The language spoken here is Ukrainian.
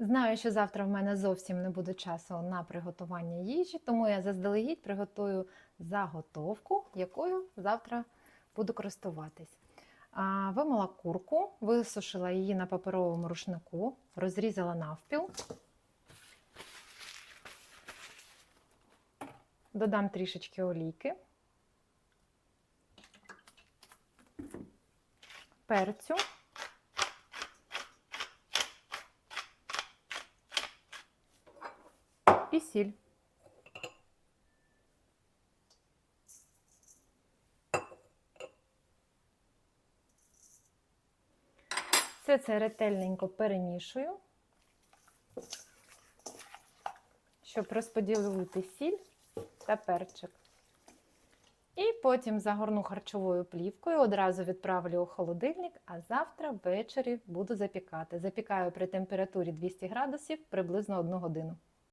Знаю, що завтра в мене зовсім не буде часу на приготування їжі, тому я заздалегідь приготую заготовку, якою завтра буду користуватись. Вимила курку, висушила її на паперовому рушнику, розрізала навпіл. Додам трішечки олійки, перцю. І сіль. Все це ретельненько перемішую, щоб розподілити сіль та перчик. І потім загорну харчовою плівкою, одразу відправлю у холодильник, а завтра ввечері буду запікати. Запікаю при температурі 200 градусів приблизно 1 годину.